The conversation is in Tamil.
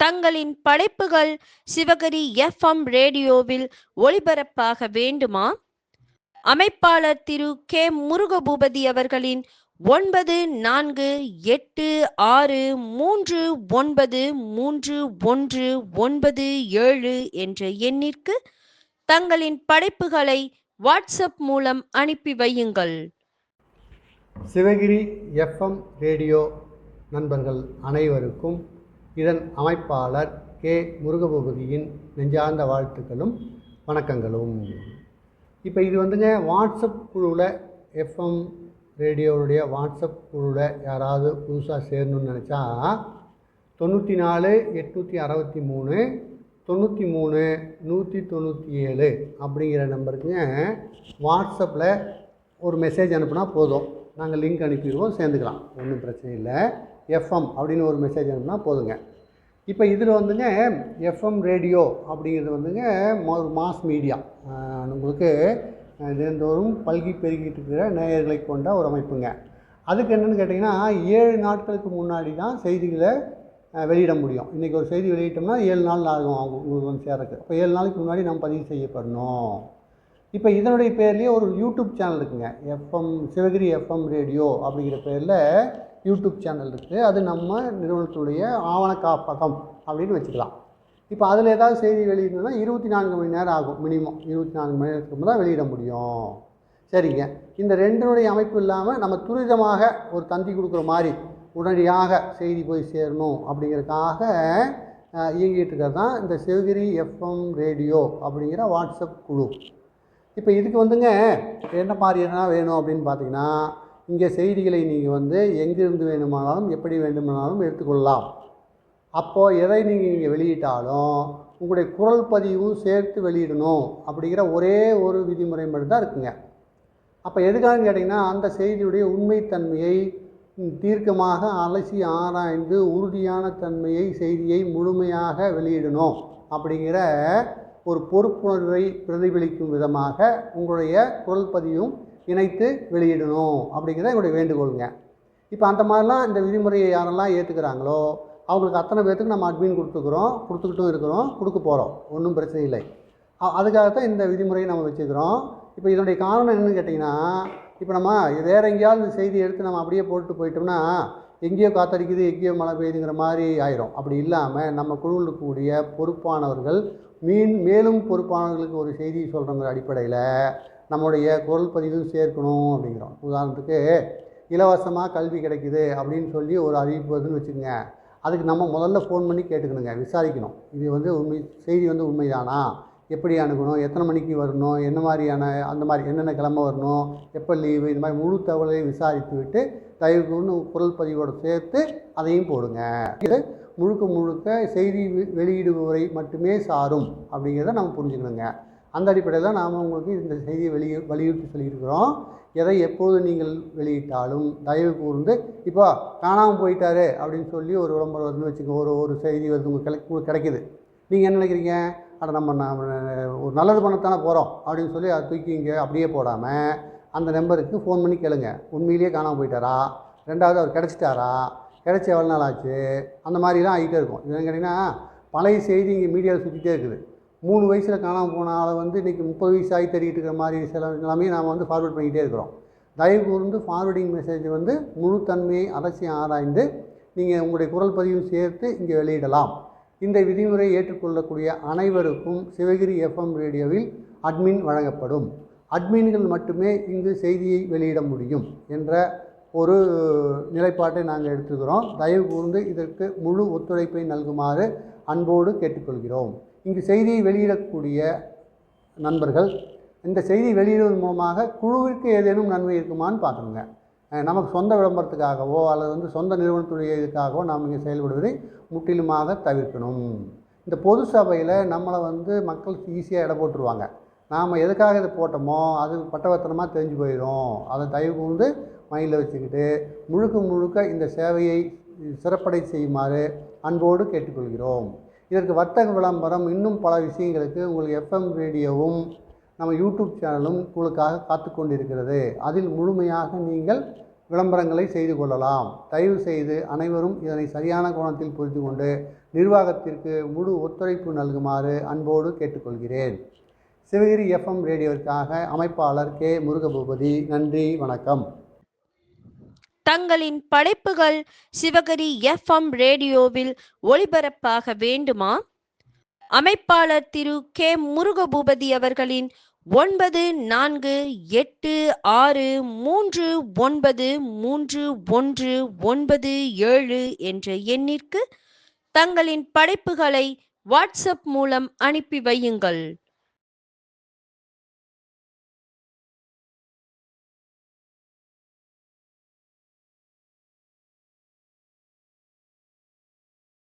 தங்களின் படைப்புகள் சிவகரி எஃப்எம் ரேடியோவில் ஒளிபரப்பாக வேண்டுமா? அமைப்பாளர் திரு கே முருகபூபதி அவர்களின் ஒன்பது நான்கு எட்டு ஆறு மூன்று ஒன்பது மூன்று ஒன்று ஒன்பது ஏழு என்ற எண்ணிற்கு தங்களின் படைப்புகளை வாட்ஸ்அப் மூலம் அனுப்பி வையுங்கள். சிவகிரி எஃப்எம் ரேடியோ நண்பர்கள் அனைவருக்கும் இதன் அமைப்பாளர் கே. முருகபூபதியின் நெஞ்சார்ந்த வாழ்த்துக்களும் வணக்கங்களும். இப்போ இது வந்துங்க வாட்ஸ்அப் குழுவில் எஃப்எம் ரேடியோவுடைய வாட்ஸ்அப் குழுவில் யாராவது புதுசாக சேரணும்னு நினச்சா தொண்ணூற்றி நாலு எட்நூற்றி அறுபத்தி மூணு தொண்ணூற்றி மூணு நூற்றி தொண்ணூற்றி ஏழு அப்படிங்கிற நம்பருக்குங்க வாட்ஸ்அப்பில் ஒரு மெசேஜ் அனுப்புனா போதும். நாங்கள் லிங்க் அனுப்பிடுவோம் சேர்ந்துக்கலாம். ஒன்றும் பிரச்சனை இல்லை. எஃப்எம் அப்படின்னு ஒரு மெசேஜ் அனுப்புனா போதுங்க. இப்போ இதில் வந்துங்க எஃப்எம் ரேடியோ அப்படிங்கிறது வந்துங்க ஒரு மாஸ் மீடியா உங்களுக்கு தினந்தோறும் பல்கி பெருகிட்டு இருக்கிற நேயர்களை கொண்ட ஒரு அமைப்புங்க. அதுக்கு என்னென்னு கேட்டிங்கன்னா ஏழு நாட்களுக்கு முன்னாடி தான் செய்திகளை வெளியிட முடியும். இன்றைக்கி ஒரு செய்தி வெளியிட்டோம்னா ஏழு நாள் ஆகும் அவங்க உங்களுக்கு வந்து சேரக்கு அப்போ ஏழு நாளைக்கு முன்னாடி நம்ம பதிவு செய்யப்படணும். இப்போ இதனுடைய பேர்லேயே ஒரு யூடியூப் சேனல் இருக்குங்க. எஃப்எம் சிவகிரி எஃப்எம் ரேடியோ அப்படிங்கிற பேரில் யூடியூப் சேனல் இருக்குது அது நம்ம நிறுவனத்துடைய ஆவண காப்பகம் அப்படின்னு வச்சுக்கலாம். இப்போ அதில் ஏதாவது செய்தி வெளியிடணும்னா இருபத்தி நான்கு மணி நேரம் ஆகும். மினிமம் இருபத்தி நான்கு மணி நேரத்துக்கு தான் வெளியிட முடியும். சரிங்க. இந்த ரெண்டினுடைய அமைப்பு இல்லாமல் நம்ம துரிதமாக ஒரு தந்தி கொடுக்குற மாதிரி உடனடியாக செய்தி போய் சேரணும் அப்படிங்கிறதுக்காக இயங்கிட்டு இருக்கிறது தான் இந்த சிவகிரி எஃப்எம் ரேடியோ அப்படிங்கிற வாட்ஸ்அப் குழு. இப்போ இதுக்கு வந்துங்க என்ன மாதிரி என்ன வேணும் அப்படின்னு பார்த்தீங்கன்னா இங்கே செய்திகளை நீங்கள் வந்து எங்கிருந்து வேண்டுமானாலும் எப்படி வேண்டுமானாலும் எடுத்துக்கொள்ளலாம். அப்போது எதை நீங்கள் இங்கே வெளியிட்டாலும் உங்களுடைய குரல் பதிவும் சேர்த்து வெளியிடணும் அப்படிங்கிற ஒரே ஒரு விதிமுறை மட்டும்தான் இருக்குங்க. அப்போ எதுக்காகன்னு கேட்டிங்கன்னா அந்த செய்தியுடைய உண்மைத்தன்மையை தீர்க்கமாக அலசி ஆராய்ந்து உறுதியான தன்மையை செய்தியை முழுமையாக வெளியிடணும் அப்படிங்கிற ஒரு பொறுப்புணர்வை பிரதிபலிக்கும் விதமாக உங்களுடைய குரல் பதிவும் இணைத்து வெளியிடணும் அப்படிங்கிறத என்னுடைய வேண்டுகோளுங்க. இப்போ அந்த மாதிரிலாம் இந்த விதிமுறையை யாரெல்லாம் ஏற்றுக்கிறாங்களோ அவங்களுக்கு அத்தனை பேர்த்துக்கு நம்ம அட்மின் கொடுத்துக்கிறோம் கொடுத்துக்கிட்டும் இருக்கிறோம் கொடுக்க போகிறோம் ஒன்றும் பிரச்சனை இல்லை. அதுக்காகத்தான் இந்த விதிமுறையை நம்ம வச்சுக்கிறோம். இப்போ இதனுடைய காரணம் என்னென்னு கேட்டிங்கன்னா இப்போ நம்ம வேறு எங்கேயாவது இந்த செய்தி எடுத்து நம்ம அப்படியே போட்டு போயிட்டோம்னா எங்கேயோ காத்தடிக்குது எங்கேயோ மழை பெய்யுதுங்கிற மாதிரி ஆயிரும். அப்படி இல்லாமல் நம்ம குழுவில் இருக்கக்கூடிய பொறுப்பானவர்கள் மீன் மேலும் பொறுப்பானவர்களுக்கு ஒரு செய்தி சொல்கிறங்கிற அடிப்படையில் நம்முடைய குரல் பதிவும் சேர்க்கணும் அப்படிங்கிறோம். உதாரணத்துக்கு இலவசமாக கல்வி கிடைக்குது அப்படின்னு சொல்லி ஒரு அறிவிப்பு வருதுன்னு வச்சுக்கோங்க. அதுக்கு நம்ம முதல்ல ஃபோன் பண்ணி கேட்டுக்கணுங்க விசாரிக்கணும். இது வந்து உண்மை செய்தி வந்து உண்மைதானா? எப்படி அணுகணும்? எத்தனை மணிக்கு வரணும்? என்ன மாதிரியான அந்த மாதிரி என்னென்ன கிழமை வரணும்? எப்போ லீவு இந்த மாதிரி முழு தகவலையும் விசாரித்து விட்டு தயவு குரல் பதிவோடு சேர்த்து அதையும் போடுங்க. இது முழுக்க முழுக்க செய்தி வெளியிடுபவரை மட்டுமே சாரும் அப்படிங்கிறத நம்ம புரிஞ்சுக்கணுங்க. அந்த அடிப்படையில் தான் நாம் உங்களுக்கு இந்த செய்தியை வெளியே வலியுறுத்தி சொல்லியிருக்கிறோம். எதை எப்போது நீங்கள் வெளியிட்டாலும் தயவு கூர்ந்து இப்போ காணாமல் போயிட்டாரு அப்படின்னு சொல்லி ஒரு விளம்பரம் வருதுன்னு வச்சுக்க ஒரு ஒரு செய்தி வருது உங்களுக்கு கிடை கிடைக்குது. நீங்கள் என்ன நினைக்கிறீங்க? அட நம்ம நம்ம ஒரு நல்லது பண்ணத்தானே போகிறோம் அப்படின்னு சொல்லி அதை தூக்கி இங்கே அப்படியே போடாமல் அந்த நம்பருக்கு ஃபோன் பண்ணி கேளுங்க. உண்மையிலேயே காணாமல் போயிட்டாரா? ரெண்டாவது அவர் கிடச்சிட்டாரா? கிடச்சி எவ்வளோ நாள் ஆச்சு? அந்த மாதிரிலாம் ஆகிட்டே இருக்கும். இது என்னன்னு கேட்டிங்கன்னா பழைய செய்தி இங்கே மீடியாவில் சுற்றிட்டே இருக்குது. மூணு வயசில் காணாமல் போன ஆளை வந்து இன்றைக்கி முப்பது வயசு ஆகி தேடிட்டு இருக்கிற மாதிரி சில எல்லாமே நாம் வந்து ஃபார்வேர்ட் பண்ணிக்கிட்டே இருக்கிறோம். தயவு கூர்ந்து ஃபார்வேர்டிங் மெசேஜ் வந்து முழு தன்மையை அலசி ஆராய்ந்து நீங்கள் உங்களுடைய குரல் பதிவும் சேர்த்து இங்கே வெளியிடலாம். இந்த விதிமுறை ஏற்றுக்கொள்ளக்கூடிய அனைவருக்கும் சிவகிரி எஃப்எம் ரேடியோவில் அட்மின் வழங்கப்படும். அட்மின்கள் மட்டுமே இங்கு செய்தியை வெளியிட முடியும் என்ற ஒரு நிலைப்பாட்டை நாங்கள் எடுத்துக்கிறோம் தயவு கூர்ந்து இதற்கு முழு ஒத்துழைப்பை நல்குமாறு அன்போடு கேட்டுக்கொள்கிறோம். இங்கு செய்தியை வெளியிடக்கூடிய நண்பர்கள் இந்த செய்தி வெளியிடுவதன் மூலமாக குழுவிற்கு ஏதேனும் நன்மை இருக்குமான்னு பார்க்கணுங்க நமக்கு சொந்த விளம்பரத்துக்காகவோ அல்லது வந்து சொந்த நிறுவனத்துடைய இதுக்காகவோ நாம் இங்கே செயல்படுவதை முற்றிலுமாக தவிர்க்கணும். இந்த பொது சபையில் நம்மளை வந்து மக்கள் ஈஸியாக இட போட்டுருவாங்க. நாம் எதுக்காக இதை போட்டோமோ அது பட்டவர்த்தனமாக தெரிஞ்சு போயிடும் அதை தயவு கூர்ந்து மைண்டில் வச்சுக்கிட்டு முழுக்க முழுக்க இந்த சேவையை சிறப்படை செய்யுமாறு அன்போடு கேட்டுக்கொள்கிறோம். இதற்கு வர்த்தக விளம்பரம் இன்னும் பல விஷயங்களுக்கு உங்களுக்கு எஃப்எம் ரேடியோவும் நம்ம யூடியூப் சேனலும் உங்களுக்காக காத்து கொண்டிருக்கிறது அதில் முழுமையாக நீங்கள் விளம்பரங்களை செய்து கொள்ளலாம். தயவு செய்து அனைவரும் இதனை சரியான கோணத்தில் புரிந்து கொண்டு நிர்வாகத்திற்கு முழு ஒத்துழைப்பு நல்குமாறு அன்போடு கேட்டுக்கொள்கிறேன். சிவகிரி எஃப்எம் ரேடியோவிற்காக அமைப்பாளர் கே. முருகபூபதி நன்றி வணக்கம். தங்களின் படைப்புகள் சிவகரி எஃப்எம் ரேடியோவில் ஒளிபரப்பாக வேண்டுமா? அமைப்பாளர் திரு கே முருகபூபதி அவர்களின் ஒன்பது நான்கு எட்டு ஆறு மூன்று ஒன்பது மூன்று ஒன்று ஒன்பது ஏழு என்ற எண்ணிற்கு தங்களின் படைப்புகளை வாட்ஸ்அப் மூலம் அனுப்பி வையுங்கள்.